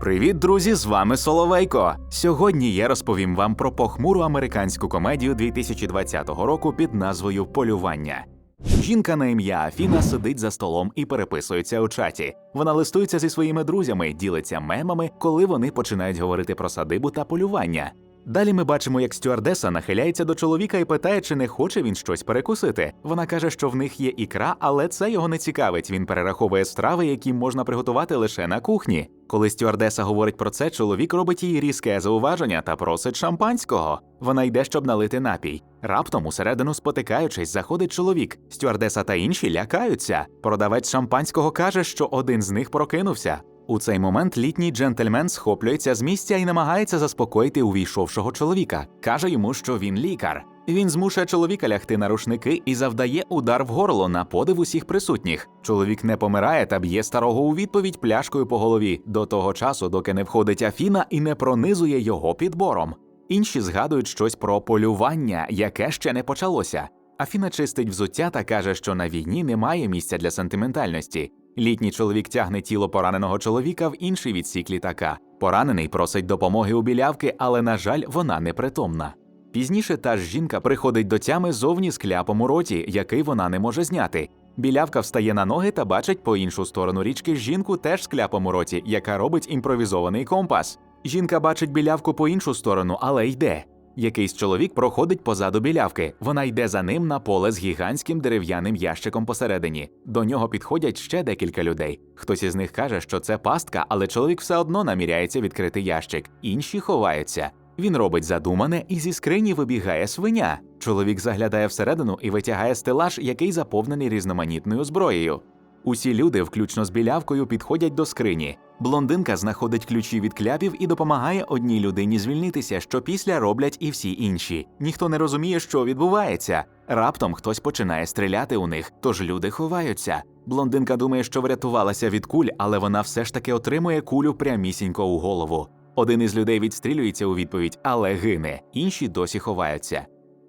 Привіт, друзі! З вами Соловейко. Сьогодні я розповім вам про похмуру американську комедію 2020 року під назвою Полювання. Жінка на ім'я Афіна сидить за столом і переписується у чаті. Вона листується зі своїми друзями, ділиться мемами, коли вони починають говорити про садибу та полювання. Далі ми бачимо, як стюардеса нахиляється до чоловіка і питає, чи не хоче він щось перекусити. Вона каже, що в них є ікра, але це його не цікавить. Він перераховує страви, які можна приготувати лише на кухні. Коли стюардеса говорить про це, чоловік робить їй різке зауваження та просить шампанського. Вона йде, щоб налити напій. Раптом, усередину спотикаючись, заходить чоловік. Стюардеса та інші лякаються. Продавець шампанського каже, що один з них прокинувся. У цей момент літній джентльмен схоплюється з місця і намагається заспокоїти увійшовшого чоловіка. каже йому, що він лікар. Він змушує чоловіка лягти на рушники і завдає удар в горло на подив усіх присутніх. Чоловік не помирає та б'є старого у відповідь пляшкою по голові до того часу, доки не входить Афіна і не пронизує його підбором. Інші згадують щось про полювання, яке ще не почалося. Афіна чистить взуття та каже, що на війні немає місця для сентиментальності. Літній чоловік тягне тіло пораненого чоловіка в інший відсік літака. Поранений просить допомоги у білявки, але, на жаль, вона непритомна. Пізніше та ж жінка приходить до тями зовні з кляпом у роті, який вона не може зняти. Білявка встає на ноги та бачить по іншу сторону річки жінку теж з кляпом у роті, яка робить імпровізований компас. Жінка бачить білявку по іншу сторону, але йде. Якийсь чоловік проходить позаду білявки. Вона йде за ним на поле з гігантським дерев'яним ящиком посередині. До нього підходять ще декілька людей. Хтось із них каже, що це пастка, але чоловік все одно наміряється відкрити ящик. Інші ховаються. Він робить задумане, і зі скрині вибігає свиня. Чоловік заглядає всередину і витягає стелаж, який заповнений різноманітною зброєю. Усі люди, включно з білявкою, підходять до скрині. Блондинка знаходить ключі від кляпів і допомагає одній людині звільнитися, що після роблять і всі інші. Ніхто не розуміє, що відбувається. Раптом хтось починає стріляти у них, тож люди ховаються. Блондинка думає, що врятувалася від куль, але вона все ж таки отримує кулю прямісінько у голову. Один із людей відстрілюється у відповідь, але гине, інші досі ховаються.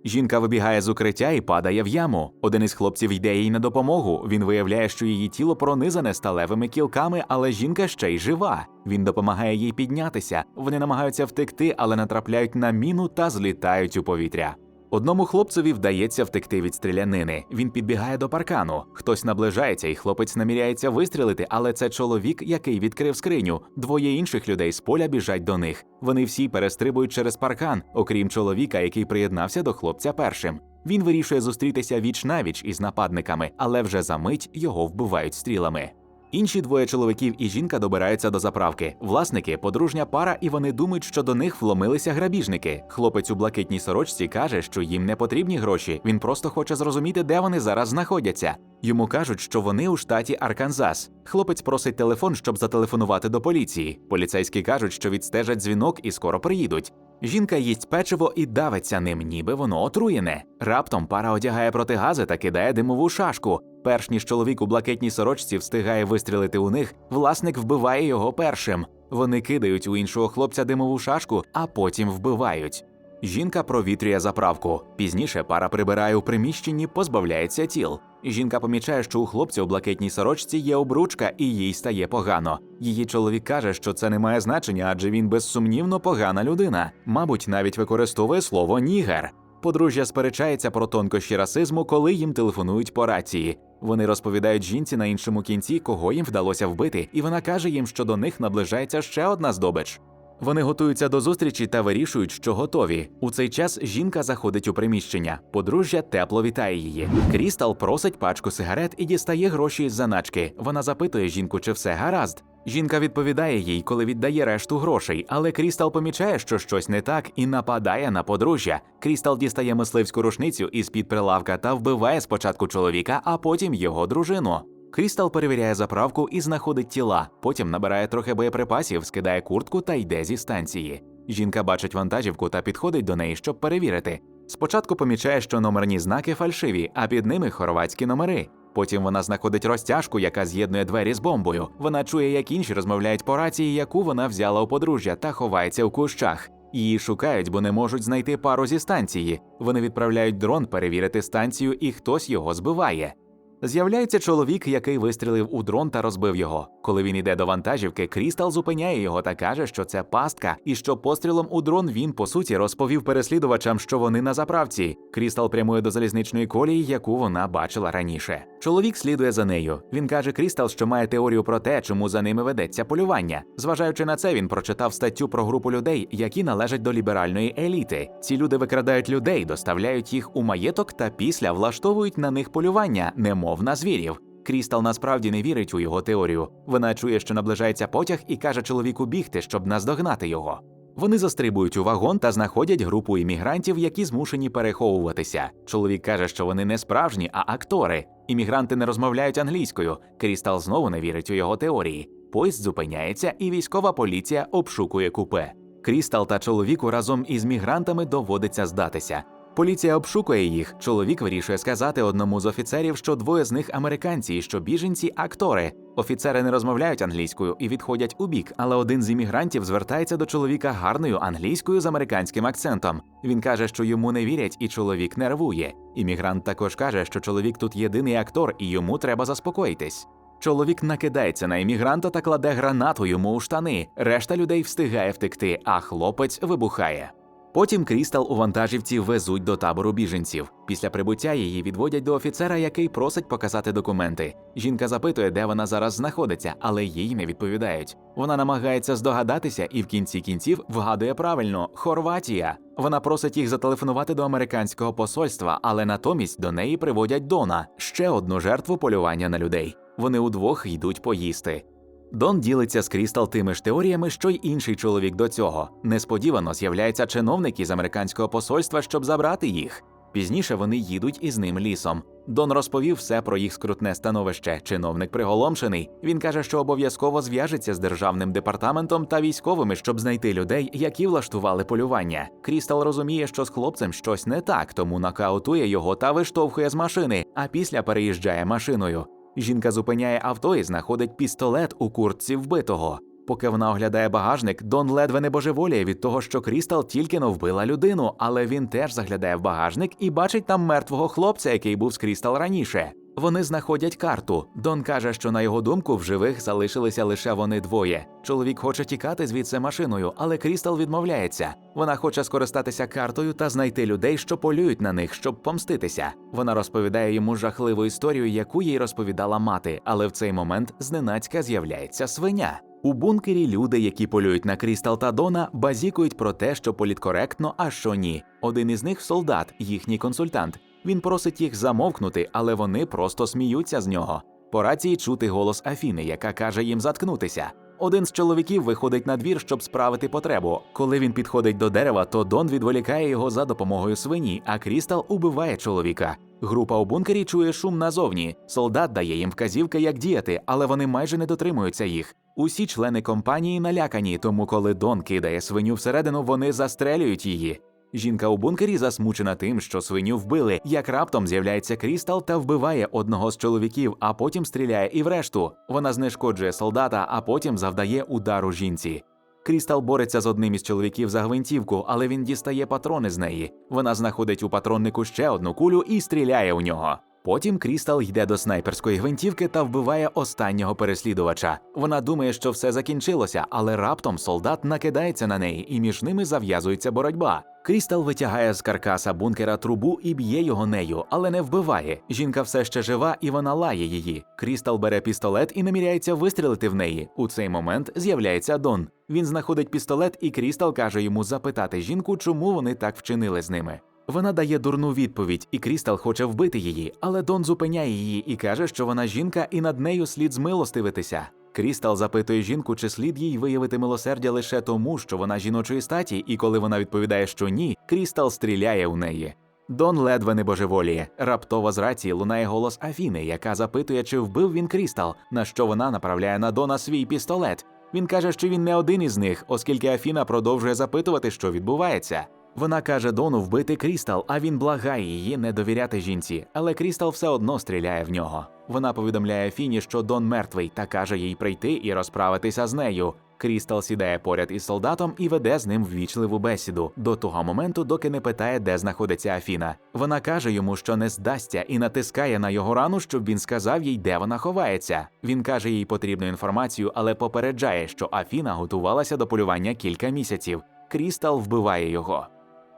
Жінка вибігає з укриття і падає в яму. Один із хлопців йде їй на допомогу. Він виявляє, що її тіло пронизане сталевими кілками, але жінка ще й жива. Він допомагає їй піднятися. Вони намагаються втекти, але натрапляють на міну та злітають у повітря. Одному хлопцеві вдається втекти від стрілянини. Він підбігає до паркану. Хтось наближається, і хлопець наміряється вистрілити, але це чоловік, який відкрив скриню. Двоє інших людей з поля біжать до них. Вони всі перестрибують через паркан, окрім чоловіка, який приєднався до хлопця першим. Він вирішує зустрітися віч навіч із нападниками, але вже за мить його вбивають стрілами. Інші двоє чоловіків і жінка добираються до заправки. Власники подружня пара, і вони думають, що до них вломилися грабіжники. Хлопець у блакитній сорочці каже, що їм не потрібні гроші. Він просто хоче зрозуміти, де вони зараз знаходяться. Йому кажуть, що вони у штаті Арканзас. Хлопець просить телефон, щоб зателефонувати до поліції. Поліцейські кажуть, що відстежать дзвінок і скоро приїдуть. Жінка їсть печиво і давиться ним, ніби воно отруєне. Раптом пара одягає протигази та кидає димову шашку. Перш ніж чоловік у блакитній сорочці встигає вистрілити у них, власник вбиває його першим. Вони кидають у іншого хлопця димову шашку, а потім вбивають. Жінка провітрює заправку. Пізніше пара прибирає у приміщенні, позбавляється тіл. Жінка помічає, що у хлопця у блакитній сорочці є обручка, і їй стає погано. Її чоловік каже, що це не має значення, адже він безсумнівно погана людина. Мабуть, навіть використовує слово нігер. Подружжя сперечається про тонкощі расизму, коли їм телефонують по рації. Вони розповідають жінці на іншому кінці, кого їм вдалося вбити, і вона каже їм, що до них наближається ще одна здобич. Вони готуються до зустрічі та вирішують, що готові. У цей час жінка заходить у приміщення. Подружжя тепло вітає її. Крістал просить пачку сигарет і дістає гроші з заначки. Вона запитує жінку, чи все гаразд. Жінка відповідає їй, коли віддає решту грошей, але Крістал помічає, що щось не так, і нападає на подружжя. Крістал дістає мисливську рушницю із під прилавка та вбиває спочатку чоловіка, а потім його дружину. Крістал перевіряє заправку і знаходить тіла. Потім набирає трохи боєприпасів, скидає куртку та йде зі станції. Жінка бачить вантажівку та підходить до неї, щоб перевірити. Спочатку помічає, що номерні знаки фальшиві, а під ними хорватські номери. Потім вона знаходить розтяжку, яка з'єднує двері з бомбою. Вона чує, як інші розмовляють по рації, яку вона взяла у подружжя, та ховається у кущах. Її шукають, бо не можуть знайти пару зі станції. Вони відправляють дрон перевірити станцію, і хтось його збиває. З'являється чоловік, який вистрілив у дрон та розбив його. Коли він іде до вантажівки, Крістал зупиняє його та каже, що це пастка, і що пострілом у дрон він по суті розповів переслідувачам, що вони на заправці. Крістал прямує до залізничної колії, яку вона бачила раніше. Чоловік слідує за нею. Він каже Крістал, що має теорію про те, чому за ними ведеться полювання. Зважаючи на це, він прочитав статтю про групу людей, які належать до ліберальної еліти. Ці люди викрадають людей, доставляють їх у маєток та після влаштовують на них полювання, немов на звірів. Крістал насправді не вірить у його теорію. Вона чує, що наближається потяг, і каже чоловіку бігти, щоб наздогнати його. Вони застрибують у вагон та знаходять групу іммігрантів, які змушені переховуватися. Чоловік каже, що вони не справжні, а актори. Іммігранти не розмовляють англійською. Крістал знову не вірить у його теорії. Поїзд зупиняється, і військова поліція обшукує купе. Крістал та чоловіку разом із мігрантами доводиться здатися. Поліція обшукує їх. Чоловік вирішує сказати одному з офіцерів, що двоє з них американці, і що біженці актори. Офіцери не розмовляють англійською і відходять у бік, але один з іммігрантів звертається до чоловіка гарною англійською з американським акцентом. Він каже, що йому не вірять, і чоловік нервує. Іммігрант також каже, що чоловік тут єдиний актор, і йому треба заспокоїтись. Чоловік накидається на іммігранта та кладе гранату йому у штани. Решта людей встигає втекти, а хлопець вибухає. Потім Крістал у вантажівці везуть до табору біженців. Після прибуття її відводять до офіцера, який просить показати документи. Жінка запитує, де вона зараз знаходиться, але їй не відповідають. Вона намагається здогадатися і в кінці кінців вгадує правильно Хорватія. Вона просить їх зателефонувати до американського посольства, але натомість до неї приводять Дона ще одну жертву полювання на людей. Вони удвох йдуть поїсти. Дон ділиться з Крістал тими ж теоріями, що й інший чоловік до цього. Несподівано з'являється чиновник із американського посольства, щоб забрати їх. Пізніше вони їдуть із ним лісом. Дон розповів все про їх скрутне становище. Чиновник приголомшений. Він каже, що обов'язково зв'яжеться з державним департаментом та військовими, щоб знайти людей, які влаштували полювання. Крістал розуміє, що з хлопцем щось не так, тому нокаутує його та виштовхує з машини, а після переїжджає машиною. Жінка зупиняє авто і знаходить пістолет у куртці вбитого. Поки вона оглядає багажник, Дон ледве не божеволіє від того, що Крістал тільки но вбила людину, але він теж заглядає в багажник і бачить там мертвого хлопця, який був з Крістал раніше. Вони знаходять карту. Дон каже, що на його думку в живих залишилися лише вони двоє. Чоловік хоче тікати звідси машиною, але Крістал відмовляється. Вона хоче скористатися картою та знайти людей, що полюють на них, щоб помститися. Вона розповідає йому жахливу історію, яку їй розповідала мати, але в цей момент зненацька з'являється свиня. У бункері люди, які полюють на Крістал та Дона, базікують про те, що політкоректно, а що ні. Один із них солдат, їхній консультант. Він просить їх замовкнути, але вони просто сміються з нього. По рації чути голос Афіни, яка каже їм заткнутися. Один з чоловіків виходить на двір, щоб справити потребу. Коли він підходить до дерева, то Дон відволікає його за допомогою свині, а Крістал убиває чоловіка. Група у бункері чує шум назовні. Солдат дає їм вказівки, як діяти, але вони майже не дотримуються їх. Усі члени компанії налякані, тому коли Дон кидає свиню всередину, вони застрелюють її. Жінка у бункері засмучена тим, що свиню вбили, як раптом з'являється Крістал та вбиває одного з чоловіків, а потім стріляє і в решту. Вона знешкоджує солдата, а потім завдає удару жінці. Крістал бореться з одним із чоловіків за гвинтівку, але він дістає патрони з неї. Вона знаходить у патроннику ще одну кулю і стріляє у нього. Потім Крістал йде до снайперської гвинтівки та вбиває останнього переслідувача. Вона думає, що все закінчилося, але раптом солдат накидається на неї, і між ними зав'язується боротьба. Крістал витягає з каркаса бункера трубу і б'є його нею, але не вбиває. Жінка все ще жива і вона лає її. Крістал бере пістолет і наміряється вистрілити в неї. У цей момент з'являється Дон. Він знаходить пістолет, і Крістал каже йому запитати жінку, чому вони так вчинили з ними. Вона дає дурну відповідь, і Крістал хоче вбити її, але Дон зупиняє її і каже, що вона жінка, і над нею слід змилостивитися. Крістал запитує жінку, чи слід їй виявити милосердя лише тому, що вона жіночої статі, і коли вона відповідає, що ні, Крістал стріляє у неї. Дон ледве не божеволіє. Раптово з рації лунає голос Афіни, яка запитує, чи вбив він Крістал, на що вона направляє на Дона свій пістолет. Він каже, що він не один із них, оскільки Афіна продовжує запитувати, що відбувається. Вона каже Дону вбити Крістал, а він благає її не довіряти жінці, але Крістал все одно стріляє в нього. Вона повідомляє Фіні, що Дон мертвий, та каже їй прийти і розправитися з нею. Крістал сідає поряд із солдатом і веде з ним ввічливу бесіду до того моменту, доки не питає, де знаходиться Афіна. Вона каже йому, що не здасться, і натискає на його рану, щоб він сказав їй, де вона ховається. Він каже їй потрібну інформацію, але попереджає, що Афіна готувалася до полювання кілька місяців. Крістал вбиває його.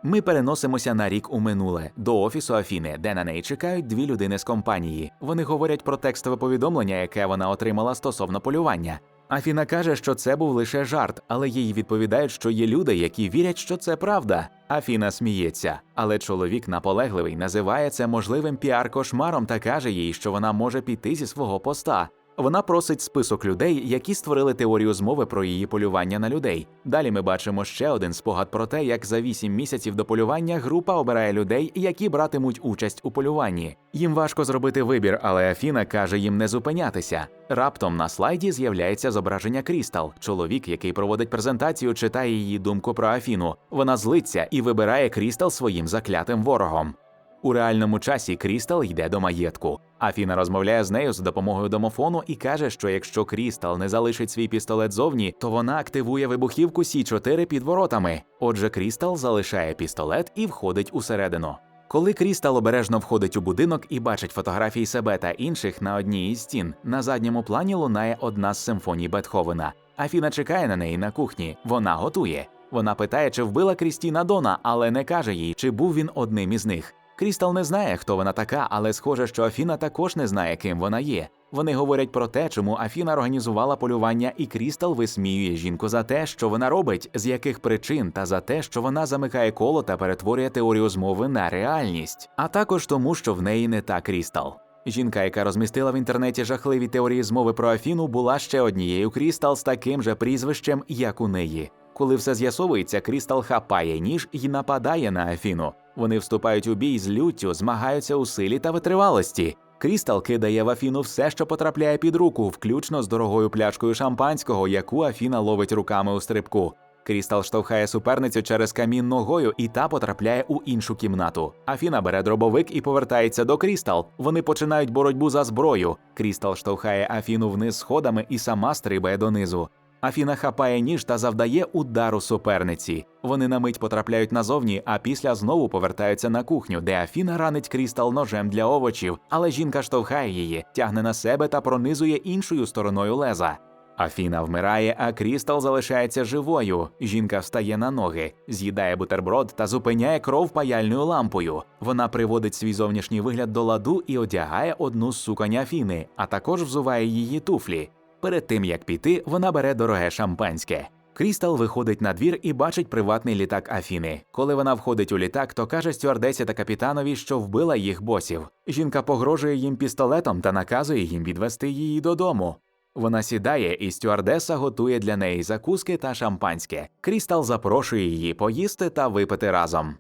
Ми переносимося на рік у минуле до офісу Афіни, де на неї чекають дві людини з компанії. Вони говорять про текстове повідомлення, яке вона отримала стосовно полювання. Афіна каже, що це був лише жарт, але їй відповідають, що є люди, які вірять, що це правда. Афіна сміється, але чоловік наполегливий називає це можливим піар-кошмаром та каже їй, що вона може піти зі свого поста. Вона просить список людей, які створили теорію змови про її полювання на людей. Далі ми бачимо ще один спогад про те, як за вісім місяців до полювання група обирає людей, які братимуть участь у полюванні. Їм важко зробити вибір, але Афіна каже їм не зупинятися. Раптом на слайді з'являється зображення Крістал. Чоловік, який проводить презентацію, читає її думку про Афіну. Вона злиться і вибирає Крістал своїм заклятим ворогом. У реальному часі Крістал йде до маєтку. Афіна розмовляє з нею за допомогою домофону і каже, що якщо Крістал не залишить свій пістолет зовні, то вона активує вибухівку Сі 4 під воротами. Отже, Крістал залишає пістолет і входить усередину. Коли Крістал обережно входить у будинок і бачить фотографії себе та інших на одній із стін, на задньому плані лунає одна з симфоній Бетховена. Афіна чекає на неї на кухні. Вона готує. Вона питає, чи вбила Крістіна Дона, але не каже їй, чи був він одним із них. Крістал не знає, хто вона така, але схоже, що Афіна також не знає, ким вона є. Вони говорять про те, чому Афіна організувала полювання, і Крістал висміює жінку за те, що вона робить, з яких причин, та за те, що вона замикає коло та перетворює теорію змови на реальність, а також тому, що в неї не та Крістал. Жінка, яка розмістила в інтернеті жахливі теорії змови про Афіну, була ще однією Крістал з таким же прізвищем, як у неї. Коли все з'ясовується, Крістал хапає ніж і нападає на Афіну. Вони вступають у бій з люттю, змагаються у силі та витривалості. Крістал кидає в Афіну все, що потрапляє під руку, включно з дорогою пляшкою шампанського, яку Афіна ловить руками у стрибку. Крістал штовхає суперницю через камін ногою, і та потрапляє у іншу кімнату. Афіна бере дробовик і повертається до Крістал. Вони починають боротьбу за зброю. Крістал штовхає Афіну вниз сходами і сама стрибає донизу. Афіна хапає ніж та завдає удару суперниці. Вони на мить потрапляють назовні, а після знову повертаються на кухню, де Афіна ранить Крістал ножем для овочів, але жінка штовхає її, тягне на себе та пронизує іншою стороною леза. Афіна вмирає, а Крістал залишається живою. Жінка встає на ноги, з'їдає бутерброд та зупиняє кров паяльною лампою. Вона приводить свій зовнішній вигляд до ладу і одягає одну з суконь Афіни, а також взуває її туфлі. Перед тим як піти, вона бере дороге шампанське. Крістал виходить на двір і бачить приватний літак Афіни. Коли вона входить у літак, то каже стюардесі та капітанові, що вбила їх босів. Жінка погрожує їм пістолетом та наказує їм відвести її додому. Вона сідає, і стюардеса готує для неї закуски та шампанське. Крістал запрошує її поїсти та випити разом.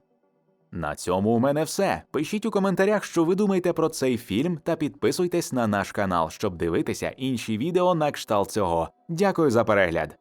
На цьому у мене все. Пишіть у коментарях, що ви думаєте про цей фільм, та підписуйтесь на наш канал, щоб дивитися інші відео на кшталт цього. Дякую за перегляд.